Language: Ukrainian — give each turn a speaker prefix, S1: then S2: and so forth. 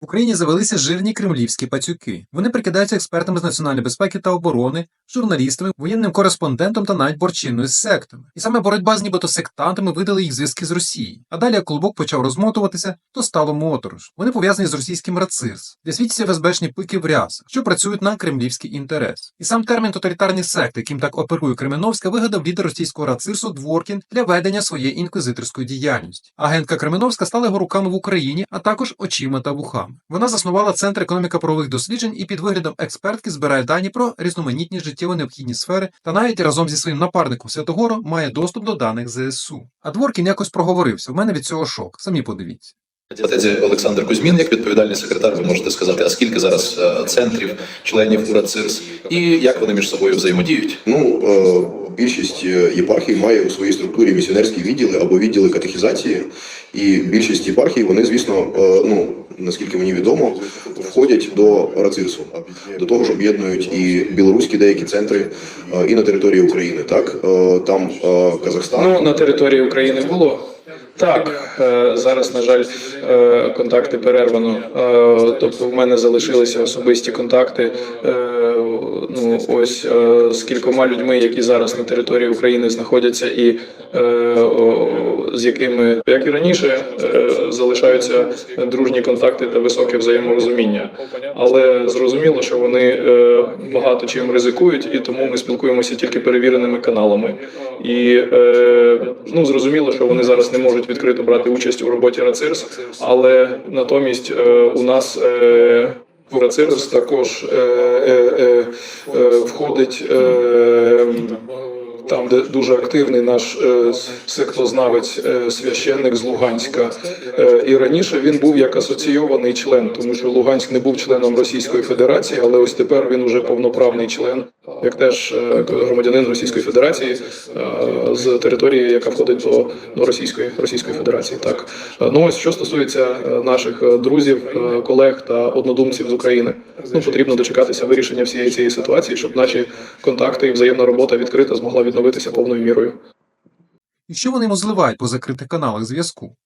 S1: В Україні завелися жирні кремлівські пацюки. Вони прикидаються експертами з національної безпеки та оборони, журналістами, воєнним кореспондентом та навіть борчинною з сектами. І саме боротьба з нібито сектантами видали їх зв'язки з Росією. А далі, як клубок почав розмотуватися, то стало моторож. Вони пов'язані з російським РАЦИРС, де світяться ФСБшні пики в рясах, що працюють на кремлівський інтерес. І сам термін тоталітарні секти, яким так оперує Кременовська, вигадав лідер російського РАЦИРСу Дворкін для ведення своєї інквізиторської діяльності. Агентка Кременовська стала його руками в Україні, а також очима та вухами. Вона заснувала центр економіка правових досліджень і під виглядом експертки збирає дані про різноманітні життєво необхідні сфери та навіть разом зі своїм напарником Святогором має доступ до даних ЗСУ. А Дворкін якось проговорився. У мене від цього шок. Самі подивіться.
S2: Отець Олександр Кузьмін, як відповідальний секретар, ви можете сказати, а скільки зараз е, центрів, членів УРАЦИРС і як вони між собою взаємодіють?
S3: Ну, е, більшість е, єпархій має у своїй структурі місіонерські відділи або відділи катехізації, і більшість єпархій, вони, звісно, е, ну наскільки мені відомо, входять до РАЦИРСу. До того ж об'єднують і білоруські деякі центри е, і на території України. Так там Казахстан.
S4: Ну, на території України було. Так, е, зараз, на жаль, е, контакти перервано. Е, Тобто, в мене залишилися особисті контакти. Ну, ось з кількома людьми, які зараз на території України знаходяться, і з якими, як і раніше, залишаються дружні контакти та високе взаєморозуміння. Але зрозуміло, що вони багато чим ризикують, і тому ми спілкуємося тільки перевіреними каналами. І ну зрозуміло, що вони зараз не можуть відкрито брати участь у роботі РАЦИРС, але натомість е, у нас. Е, в РАЦИРС також е, входить там, де дуже активний наш е, сектознавець, е, священник з Луганська. Е, і раніше він був як асоційований член, тому що Луганськ не був членом Російської Федерації, але ось тепер він уже повноправний член, як теж е, громадянин Російської Федерації е, з території, яка входить до, до Російської Російської Федерації. Так Е, ну ось що стосується наших друзів, колег та однодумців з України, ну потрібно дочекатися вирішення всієї цієї ситуації, щоб наші контакти і взаємна робота відкрита змогла відновитися повною мірою.
S1: І що вони йому зливають по закритих каналах зв'язку?